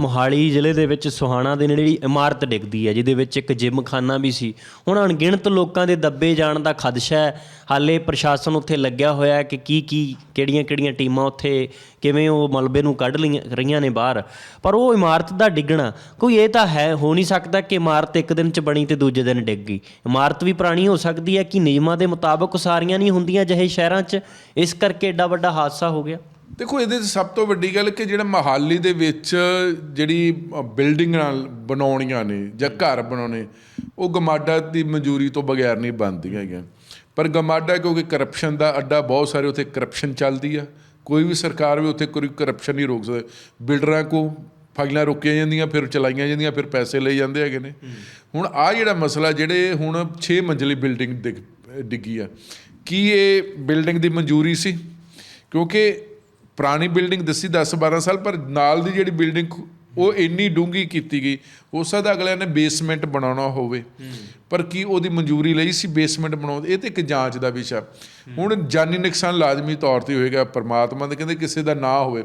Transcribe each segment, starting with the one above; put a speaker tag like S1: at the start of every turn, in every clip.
S1: ਮੋਹਾਲੀ ਜ਼ਿਲ੍ਹੇ ਦੇ ਵਿੱਚ ਸੁਹਾਣਾ ਦੇ ਨੇੜੇ ਜਿਹੜੀ ਇਮਾਰਤ ਡਿੱਗਦੀ ਹੈ, ਜਿਹਦੇ ਵਿੱਚ ਇੱਕ ਜਿਮਖਾਨਾ ਵੀ ਸੀ। ਹੁਣ ਅਣਗਿਣਤ ਲੋਕਾਂ ਦੇ ਦੱਬੇ ਜਾਣ ਦਾ ਖਦਸ਼ਾ ਹੈ। ਹਾਲੇ ਪ੍ਰਸ਼ਾਸਨ ਉੱਥੇ ਲੱਗਿਆ ਹੋਇਆ ਹੈ ਕਿ ਕੀ ਕੀ ਕਿਹੜੀਆਂ ਕਿਹੜੀਆਂ ਟੀਮਾਂ ਉੱਥੇ ਕਿਵੇਂ ਉਹ ਮਲਬੇ ਨੂੰ ਕੱਢ ਲਈਆਂ ਰਹੀਆਂ ਨੇ ਬਾਹਰ। ਪਰ ਉਹ ਇਮਾਰਤ ਦਾ ਡਿੱਗਣਾ ਕੋਈ ਇਹ ਤਾਂ ਹੈ, ਹੋ ਨਹੀਂ ਸਕਦਾ ਕਿ ਇਮਾਰਤ ਇੱਕ ਦਿਨ ਚ ਬਣੀ ਤੇ ਦੂਜੇ ਦਿਨ ਡਿੱਗ ਗਈ। ਇਮਾਰਤ ਵੀ ਪੁਰਾਣੀ ਹੋ ਸਕਦੀ ਹੈ ਕਿ ਨਿਯਮਾਂ ਦੇ ਮੁਤਾਬਕ ਉਸਾਰੀਆਂ ਨਹੀਂ ਹੁੰਦੀਆਂ ਜਿਹੇ ਸ਼ਹਿਰਾਂ 'ਚ। ਇਸ ਕਰਕੇ ਐਡਾ ਵੱਡਾ ਹਾਦਸਾ ਹੋ ਗਿਆ।
S2: ਦੇਖੋ ਇਹਦੇ ਸਭ ਤੋਂ ਵੱਡੀ ਗੱਲ ਕਿ ਜਿਹੜਾ ਮਹਾਲੀ ਦੇ ਵਿੱਚ ਜਿਹੜੀ ਬਿਲਡਿੰਗਾਂ ਬਣਾਉਣੀਆਂ ਨੇ ਜਾਂ ਘਰ ਬਣਾਉਣੇ ਉਹ ਗਮਾਡਾ ਦੀ ਮਨਜ਼ੂਰੀ ਤੋਂ ਬਗੈਰ ਨਹੀਂ ਬਣਦੀਆਂ ਹੈਗੀਆਂ। ਪਰ ਗਮਾਡਾ ਕਿਉਂਕਿ ਕਰਪਸ਼ਨ ਦਾ ਅੱਡਾ ਬਹੁਤ ਸਾਰੇ ਉੱਥੇ ਕਰਪਸ਼ਨ ਚੱਲਦੀ ਆ। ਕੋਈ ਵੀ ਸਰਕਾਰ ਵੀ ਉੱਥੇ ਕੋਈ ਕਰਪਸ਼ਨ ਨਹੀਂ ਰੋਕ ਸਕਦੀ। ਬਿਲਡਰਾਂ ਕੋ ਫਾਈਲਾਂ ਰੋਕੀਆਂ ਜਾਂਦੀਆਂ ਫਿਰ ਚਲਾਈਆਂ ਜਾਂਦੀਆਂ ਫਿਰ ਪੈਸੇ ਲਈ ਜਾਂਦੇ ਹੈਗੇ ਨੇ। ਹੁਣ ਆ ਜਿਹੜਾ ਮਸਲਾ ਜਿਹੜੇ ਹੁਣ 6 ਮੰਜ਼ਲੀ ਬਿਲਡਿੰਗ ਡਿੱਗ ਡਿੱਗੀ ਆ। ਕੀ ਇਹ ਬਿਲਡਿੰਗ ਦੀ ਮਨਜ਼ੂਰੀ ਸੀ? ਕਿਉਂਕਿ ਪੁਰਾਣੀ ਬਿਲਡਿੰਗ ਦੱਸੀ 10 12 ਸਾਲ ਪਰ ਨਾਲ ਦੀ ਜਿਹੜੀ ਬਿਲਡਿੰਗ ਉਹ ਇੰਨੀ ਡੂੰਗੀ ਕੀਤੀ ਗਈ ਹੋ ਸਕਦਾ ਅਗਲਿਆਂ ਨੇ ਬੇਸਮੈਂਟ ਬਣਾਉਣਾ ਹੋਵੇ। ਪਰ ਕੀ ਉਹਦੀ ਮਨਜ਼ੂਰੀ ਲਈ ਸੀ ਬੇਸਮੈਂਟ ਬਣਾਉਣ ਇਹ ਤੇ ਇੱਕ ਜਾਂਚ ਦਾ ਵਿਸ਼ਾ। ਹੁਣ ਜਾਨੀ ਨੁਕਸਾਨ ਲਾਜ਼ਮੀ ਤੌਰ ਤੇ ਹੋਏਗਾ ਪਰਮਾਤਮਾ ਦੇ ਕਹਿੰਦੇ ਕਿਸੇ ਦਾ ਨਾ ਹੋਵੇ।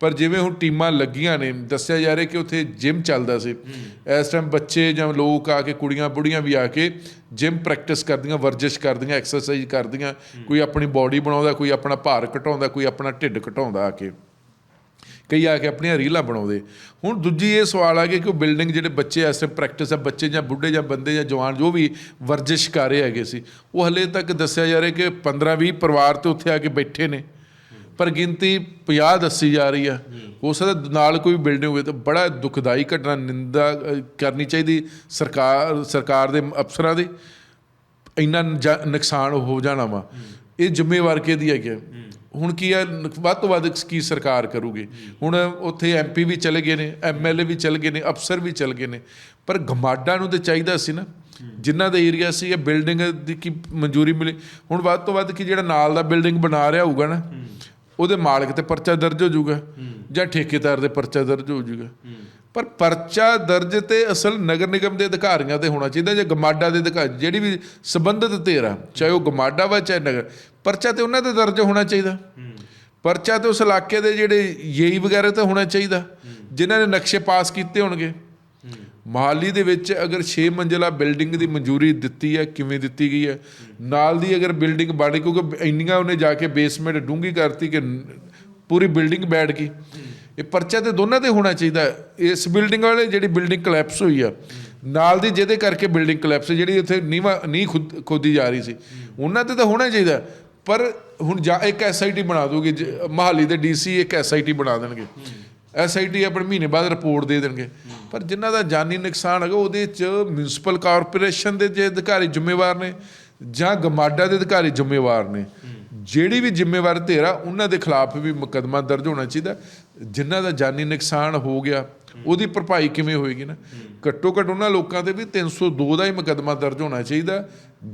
S2: ਪਰ ਜਿਵੇਂ ਹੁਣ ਟੀਮਾਂ ਲੱਗੀਆਂ ਨੇ ਦੱਸਿਆ ਜਾ ਰਿਹਾ ਕਿ ਉੱਥੇ ਜਿਮ ਚੱਲਦਾ ਸੀ। ਇਸ ਟਾਈਮ ਬੱਚੇ ਜਾਂ ਲੋਕ ਆ ਕੇ ਕੁੜੀਆਂ ਬੁੜੀਆਂ ਵੀ ਆ ਕੇ ਜਿਮ ਪ੍ਰੈਕਟਿਸ ਕਰਦੀਆਂ ਵਰਜਿਸ਼ ਕਰਦੀਆਂ ਐਕਸਰਸਾਈਜ਼ ਕਰਦੀਆਂ। ਕੋਈ ਆਪਣੀ ਬਾਡੀ ਬਣਾਉਂਦਾ ਕੋਈ ਆਪਣਾ ਭਾਰ ਘਟਾਉਂਦਾ ਕੋਈ ਆਪਣਾ ਢਿੱਡ ਘਟਾਉਂਦਾ ਆ ਕੇ। ਕਈ ਆ ਕੇ ਆਪਣੀਆਂ ਰੀਲਾਂ ਬਣਾਉਂਦੇ। ਹੁਣ ਦੂਜੀ ਇਹ ਸਵਾਲ ਆ ਗਿਆ ਕਿ ਉਹ ਬਿਲਡਿੰਗ ਜਿਹੜੇ ਬੱਚੇ ਐਸੇ ਪ੍ਰੈਕਟਿਸ ਆ, ਬੱਚੇ ਜਾਂ ਬੁੱਢੇ ਜਾਂ ਬੰਦੇ ਜਾਂ ਜਵਾਨ, ਜੋ ਵੀ ਵਰਜਿਸ਼ ਕਰ ਰਹੇ ਹੈਗੇ ਸੀ, ਉਹ ਹਲੇ ਤੱਕ ਦੱਸਿਆ ਜਾ ਰਿਹਾ ਕਿ 15 20 ਪਰਿਵਾਰ ਤੇ ਉੱਥੇ ਆ ਕੇ ਬੈਠੇ ਨੇ। ਪਰ ਗਿਣਤੀ 50 ਦੱਸੀ ਜਾ ਰਹੀ ਆ। ਹੋ ਸਕਦਾ ਨਾਲ ਕੋਈ ਬਿਲਡਿੰਗ ਹੋਵੇ ਤਾਂ ਬੜਾ ਦੁਖਦਾਈ ਘਟਨਾ, ਨਿੰਦਾ ਕਰਨੀ ਚਾਹੀਦੀ ਸਰਕਾਰ ਸਰਕਾਰ ਦੇ ਅਫਸਰਾਂ ਦੀ। ਇੰਨਾ ਨਜਾ- ਨੁਕਸਾਨ ਹੋ ਜਾਣਾ ਵਾ। ਇਹ ਜ਼ਿੰਮੇਵਾਰ ਕਿਹਦੀ ਹੈਗੀ ਆ? ਹੁਣ ਕੀ ਹੈ? ਵੱਧ ਤੋਂ ਵੱਧ ਕੀ ਸਰਕਾਰ ਕਰੂਗੀ? ਹੁਣ ਉੱਥੇ ਐਮਪੀ ਵੀ ਚਲੇ ਗਏ ਨੇ ਐਮਐਲਏ ਵੀ ਚਲੇ ਗਏ ਨੇ ਅਫਸਰ ਵੀ ਚਲੇ ਗਏ ਨੇ। ਪਰ ਗਮਾਡਾ ਨੂੰ ਤੇ ਚਾਹੀਦਾ ਸੀ ਨਾ। ਜਿਨ੍ਹਾਂ ਦਾ ਏਰੀਆ ਸੀ ਇਹ ਬਿਲਡਿੰਗ ਦੀ ਕੀ ਮਨਜ਼ੂਰੀ ਮਿਲੀ। ਹੁਣ ਵੱਧ ਤੋਂ ਵੱਧ ਕੀ ਜਿਹੜਾ ਨਾਲ ਦਾ ਬਿਲਡਿੰਗ ਬਣਾ ਰਿਹਾ ਹੋਊਗਾ ਨਾ ਉਹਦੇ ਮਾਲਕ ਤੇ ਪਰਚਾ ਦਰਜ ਹੋ ਜਾਊਗਾ ਜਾਂ ਠੇਕੇਦਾਰ ਦੇ ਪਰਚਾ ਦਰਜ ਹੋ ਜਾਊਗਾ। ਪਰ ਪਰਚਾ ਦਰਜ ਤੇ ਅਸਲ ਨਗਰ ਨਿਗਮ ਦੇ ਅਧਿਕਾਰੀਆਂ ਤੇ ਹੋਣਾ ਚਾਹੀਦਾ, ਜੇ ਗਮਾਡਾ ਦੇ ਅਧਿਕਾਰ, ਜਿਹੜੀ ਵੀ ਸੰਬੰਧਿਤ ਧਿਰ ਆ, ਚਾਹੇ ਉਹ ਗਮਾਡਾ ਵਾ ਚਾਹੇ ਨਗਰ, ਪਰਚਾ ਤੇ ਉਹਨਾਂ ਤੇ ਦਰਜ ਹੋਣਾ ਚਾਹੀਦਾ। ਪਰਚਾ ਤੇ ਉਸ ਇਲਾਕੇ ਦੇ ਜਿਹੜੇ ਯੇਈ ਵਗੈਰਾ ਤੇ ਹੋਣਾ ਚਾਹੀਦਾ, ਜਿਨ੍ਹਾਂ ਨੇ ਨਕਸ਼ੇ ਪਾਸ ਕੀਤੇ ਹੋਣਗੇ। ਮਹਾਲੀ ਦੇ ਵਿੱਚ ਅਗਰ 6 ਮੰਜ਼ਲਾ ਬਿਲਡਿੰਗ ਦੀ ਮਨਜ਼ੂਰੀ ਦਿੱਤੀ ਹੈ, ਕਿਵੇਂ ਦਿੱਤੀ ਗਈ ਹੈ? ਨਾਲ ਦੀ ਅਗਰ ਬਿਲਡਿੰਗ ਬਣ ਕਿਉਂਕਿ ਇੰਨੀਆਂ ਉਹਨੇ ਜਾ ਕੇ ਬੇਸਮੈਂਟ ਡੂੰਗੀ ਕਰਤੀ ਕਿ ਪੂਰੀ ਬਿਲਡਿੰਗ ਬੈਠ ਗਈ। ਇਹ ਪਰਚਾ ਤੇ ਦੋਨਾਂ ਤੇ ਹੋਣਾ ਚਾਹੀਦਾ ਇਸ ਬਿਲਡਿੰਗ ਵਾਲੇ ਜਿਹੜੀ ਬਿਲਡਿੰਗ ਕਲੈਪਸ ਹੋਈ ਆ, ਨਾਲ ਦੀ ਜਿਹਦੇ ਕਰਕੇ ਬਿਲਡਿੰਗ ਕਲੈਪਸ ਜਿਹੜੀ ਇੱਥੇ ਨੀਵਾ, ਨਹੀਂ ਖੁਦ, ਖੋਦੀ ਜਾ ਰਹੀ ਸੀ। ਉਹਨਾਂ ਤੇ ਤਾਂ ਹੋਣਾ ਚਾਹੀਦਾ ਪਰ ਹੁਣ ਜਾਂ ਇੱਕ ਐਸਆਈਟੀ ਬਣਾ ਦੋਗੇ ਮਹਾਲੀ ਦੇ ਡੀਸੀ ਇੱਕ ਐਸਆਈਟੀ ਬਣਾ ਦੇਣਗੇ। ਐਸਆਈਟੀ ਆਪਣੇ ਮਹੀਨੇ ਬਾਅਦ ਰਿਪੋਰਟ ਦੇ ਦੇਣਗੇ। ਪਰ ਜਿਨ੍ਹਾਂ ਦਾ ਜਾਨੀ ਨੁਕਸਾਨ ਹੈਗਾ, ਉਹਦੇ ਚ ਮਿਊਨਿਸਪਲ ਕਾਰਪੋਰੇਸ਼ਨ ਦੇ ਜੇ ਅਧਿਕਾਰੀ ਜ਼ਿੰਮੇਵਾਰ ਨੇ ਜਾਂ ਗਮਾਡਾ ਦੇ ਅਧਿਕਾਰੀ ਜ਼ਿੰਮੇਵਾਰ ਨੇ। ਜਿਹੜੀ ਵੀ ਜ਼ਿੰਮੇਵਾਰ ਧਿਰ ਆ ਉਹਨਾਂ ਦੇ ਖਿਲਾਫ ਵੀ ਮੁਕੱਦਮਾ ਦਰਜ ਹੋਣਾ ਚਾਹੀਦਾ। ਜਿਨ੍ਹਾਂ ਦਾ ਜਾਨੀ ਨੁਕਸਾਨ ਹੋ ਗਿਆ, ਉਹਦੀ ਭਰਪਾਈ ਕਿਵੇਂ ਹੋਏਗੀ ਨਾ? ਘੱਟੋ ਘੱਟ ਉਹਨਾਂ ਲੋਕਾਂ ਤੇ ਵੀ 302 ਦਾ ਹੀ ਮੁਕੱਦਮਾ ਦਰਜ ਹੋਣਾ ਚਾਹੀਦਾ।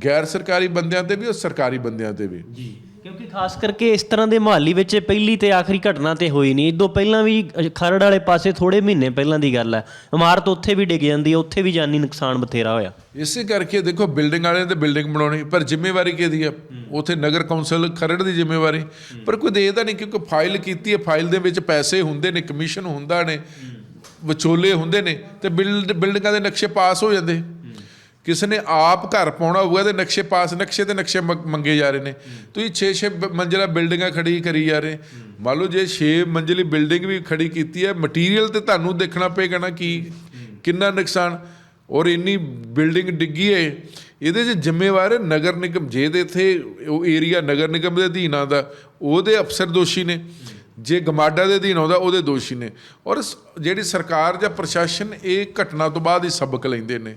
S2: ਗੈਰ ਸਰਕਾਰੀ ਬੰਦਿਆਂ ਤੇ ਵੀ ਔਰ ਸਰਕਾਰੀ ਬੰਦਿਆਂ ਤੇ ਵੀ।
S1: ਜੀ। ਕਿਉਂਕਿ ਖਾਸ ਕਰਕੇ ਇਸ ਤਰ੍ਹਾਂ ਦੇ ਮੁਹੱਲੀ ਵਿੱਚ ਪਹਿਲੀ ਤੇ ਆਖਰੀ ਘਟਨਾ ਤੇ ਹੋਈ ਨਹੀਂ। ਇਦੋਂ ਪਹਿਲਾਂ ਵੀ ਖਰੜ ਵਾਲੇ ਪਾਸੇ ਥੋੜੇ ਮਹੀਨੇ ਪਹਿਲਾਂ ਦੀ ਗੱਲ ਹੈ। ਇਮਾਰਤ ਉੱਥੇ ਵੀ ਡਿੱਗ ਜਾਂਦੀ ਹੈ ਉੱਥੇ ਵੀ ਜਾਨੀ ਨੁਕਸਾਨ ਬਥੇਰਾ ਹੋਇਆ।
S2: ਇਸੇ ਕਰਕੇ ਦੇਖੋ ਬਿਲਡਿੰਗ ਵਾਲਿਆਂ ਤੇ ਬਿਲਡਿੰਗ ਬਣਾਉਣੀ ਪਰ ਜ਼ਿੰਮੇਵਾਰੀ ਕਿਹਦੀ ਆ ਉਥੇ ਨਗਰ ਕੌਂਸਲ ਖਰੜ ਦੀ ਜ਼ਿੰਮੇਵਾਰੀ। ਪਰ ਕੋਈ ਦੇਖਦਾ ਨਹੀਂ ਕਿਉਂਕਿ ਫਾਈਲ ਕੀਤੀ ਹੈ ਫਾਈਲ ਦੇ ਵਿੱਚ ਪੈਸੇ ਹੁੰਦੇ ਨੇ ਕਮਿਸ਼ਨ ਹੁੰਦਾ ਨੇ ਵਿਚੋਲੇ ਹੁੰਦੇ ਨੇ ਤੇ ਬਿਲਡ ਬਿਲਡਿੰਗਾਂ ਦੇ ਨਕਸ਼ੇ ਪਾਸ ਹੋ ਜਾਂਦੇ। ਕਿਸੇ ਨੇ ਆਪ ਘਰ ਪਾਉਣਾ ਹੋਊਗਾ ਤੇ ਨਕਸ਼ੇ ਪਾਸ, ਨਕਸ਼ੇ ਤੇ ਨਕਸ਼ੇ ਮੰਗ- ਮੰਗੇ ਜਾ ਰਹੇ ਨੇ। ਤੁਸੀਂ 6-6 ਮੰਜ਼ਿਲਾ ਬਿਲਡਿੰਗਾਂ ਖੜੀ ਕਰੀ ਜਾ ਰਹੇ। ਮੰਨ ਲਓ ਜੇ 6 ਮੰਜ਼ਿਲੀ ਬਿਲਡਿੰਗ ਵੀ ਖੜੀ ਕੀਤੀ ਹੈ ਮਟੀਰੀਅਲ ਤੇ ਤੁਹਾਨੂੰ ਦੇਖਣਾ ਪਏਗਾ ਨਾ ਕੀ ਕਿੰਨਾ ਨੁਕਸਾਨ। ਔਰ ਇੰਨੀ ਬਿਲਡਿੰਗ ਡਿੱਗੀ ਹੈ ਇਹਦੇ 'ਚ ਜ਼ਿੰਮੇਵਾਰ ਨਗਰ ਨਿਗਮ। ਜੇ ਦੇ ਇੱਥੇ ਉਹ ਏਰੀਆ ਨਗਰ ਨਿਗਮ ਦੇ ਅਧੀਨ ਆਉਂਦਾ, ਉਹਦੇ ਅਫਸਰ ਦੋਸ਼ੀ ਨੇ। ਜੇ ਗਮਾਡਾ ਦੇ ਅਧੀਨ ਆਉਂਦਾ, ਉਹਦੇ ਦੋਸ਼ੀ ਨੇ। ਔਰ ਜਿਹੜੀ ਸਰਕਾਰ ਜਾਂ ਪ੍ਰਸ਼ਾਸਨ ਇਹ ਘਟਨਾ ਤੋਂ ਬਾਅਦ ਹੀ ਸਬਕ ਲੈਂਦੇ ਨੇ।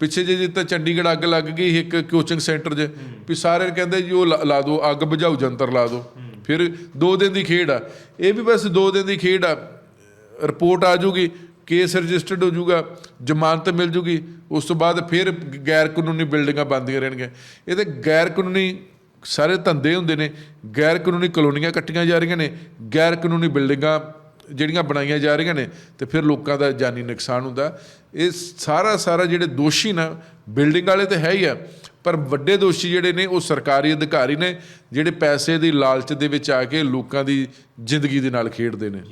S2: ਪਿੱਛੇ ਜੇ ਜਿੱਦਾਂ ਚੰਡੀਗੜ੍ਹ ਅੱਗ ਲੱਗ ਗਈ ਇੱਕ ਕੋਚਿੰਗ ਸੈਂਟਰ 'ਚ ਵੀ ਸਾਰੇ ਕਹਿੰਦੇ ਜੀ ਉਹ ਲਾ- ਲਾ ਦਿਓ, ਅੱਗ ਬੁਝਾਊ, ਜੰਤਰ ਲਾ ਦਿਓ। ਫਿਰ 2 ਦਿਨ ਦੀ ਖੇਡ ਆ। ਇਹ ਵੀ ਬਸ 2 ਦਿਨ ਦੀ ਖੇਡ ਆ। ਰਿਪੋਰਟ ਆ ਜੂਗੀ ਕੇਸ ਰਜਿਸਟਰਡ ਹੋ ਜੂਗਾ, ਜ਼ਮਾਨਤ ਮਿਲ ਜੂਗੀ, ਉਸ ਤੋਂ ਬਾਅਦ ਫਿਰ ਗੈਰ ਕਾਨੂੰਨੀ ਬਿਲਡਿੰਗਾਂ ਬੰਦੀਆਂ ਰਹਿਣਗੀਆਂ। ਇਹ ਤੇ ਗੈਰ ਕਾਨੂੰਨੀ ਸਾਰੇ ਧੰਦੇ ਹੁੰਦੇ ਨੇ ਗੈਰ ਕਾਨੂੰਨੀ ਕਲੋਨੀਆਂ ਕੱਟੀਆਂ ਜਾ ਰਹੀਆਂ ਨੇ ਗੈਰ ਕਾਨੂੰਨੀ ਬਿਲਡਿੰਗਾਂ ਜਿਹੜੀਆਂ ਬਣਾਈਆਂ ਜਾ ਰਹੀਆਂ ਨੇ ਤੇ ਫਿਰ ਲੋਕਾਂ ਦਾ ਜਾਨੀ ਨੁਕਸਾਨ ਹੁੰਦਾ। ਇਹ ਸਾਰਾ ਸਾਰਾ ਜਿਹੜੇ ਦੋਸ਼ੀ ਨਾ, ਬਿਲਡਿੰਗ ਵਾਲੇ ਤੇ ਹੈ ਹੀ ਆ, ਪਰ ਵੱਡੇ ਦੋਸ਼ੀ ਜਿਹੜੇ ਨੇ ਉਹ ਸਰਕਾਰੀ ਅਧਿਕਾਰੀ ਨੇ, ਜਿਹੜੇ ਪੈਸੇ ਦੀ ਲਾਲਚ ਦੇ ਵਿੱਚ ਆ ਕੇ ਲੋਕਾਂ ਦੀ ਜ਼ਿੰਦਗੀ ਦੇ ਨਾਲ ਖੇਡਦੇ ਨੇ।